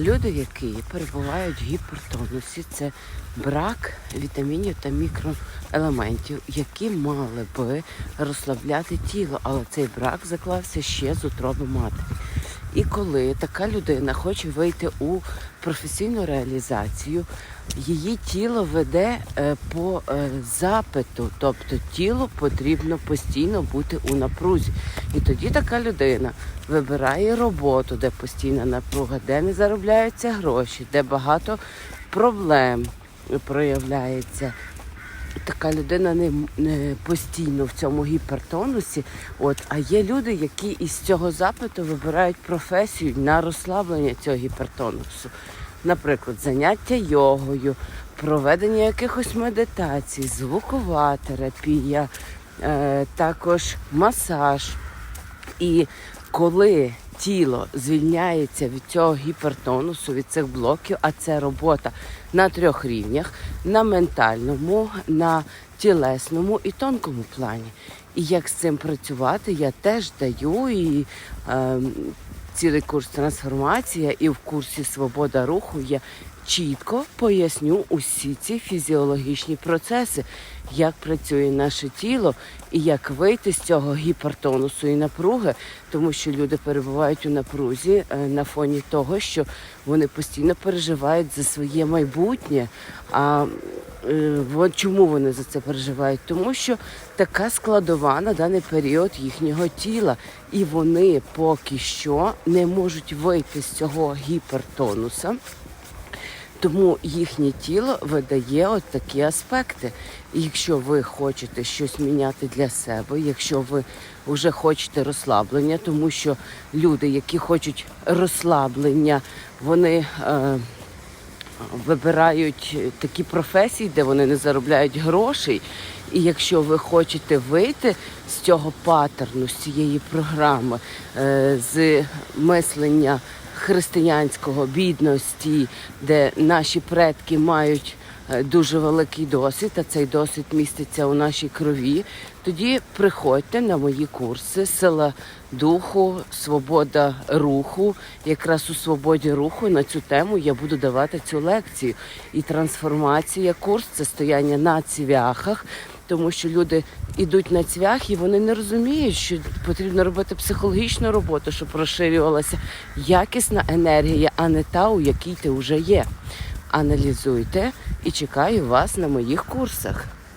Люди, які перебувають в гіпертонусі, це брак вітамінів та мікроелементів, які мали би розслабляти тіло, але цей брак заклався ще з утроби матері. І коли така людина хоче вийти у професійну реалізацію, її тіло веде е, по е, запиту, тобто тілу потрібно постійно бути у напрузі. І тоді така людина вибирає роботу, де постійна напруга, де не заробляються гроші, де багато проблем проявляється. Така людина не, не постійно в цьому гіпертонусі. От, а є люди, які із цього запиту вибирають професію на розслаблення цього гіпертонусу. Наприклад, заняття йогою, проведення якихось медитацій, звукова терапія, е, також масаж. І коли тіло звільняється від цього гіпертонусу, від цих блоків, а це робота на трьох рівнях: на ментальному, на тілесному і тонкому плані. І як з цим працювати, я теж даю і е, цілий курс трансформація, і в курсі Свобода руху я чітко поясню усі ці фізіологічні процеси, як працює наше тіло і як вийти з цього гіпертонусу і напруги, тому що люди перебувають у напрузі е, на фоні того, що вони постійно переживають за своє майбутнє. А е, чому вони за це переживають? Тому що така складова на даний період їхнього тіла, і вони поки що не можуть вийти з цього гіпертонуса. Тому їхнє тіло видає от такі аспекти. Якщо ви хочете щось міняти для себе, якщо ви вже хочете розслаблення, тому що люди, які хочуть розслаблення, вони е, вибирають такі професії, де вони не заробляють грошей. І якщо ви хочете вийти з цього паттерну, з цієї програми, е, з мислення християнського бідності, де наші предки мають дуже великий досвід, а цей досвід міститься у нашій крові, тоді приходьте на мої курси Сила духу, свобода руху. Якраз у свободі руху на цю тему я буду давати цю лекцію. І трансформація курс це стояння на цвяхах. Тому що люди йдуть на цвях і вони не розуміють, що потрібно робити психологічну роботу, щоб розширювалася якісна енергія, а не та, у якій ти вже є. Аналізуйте і чекаю вас на моїх курсах.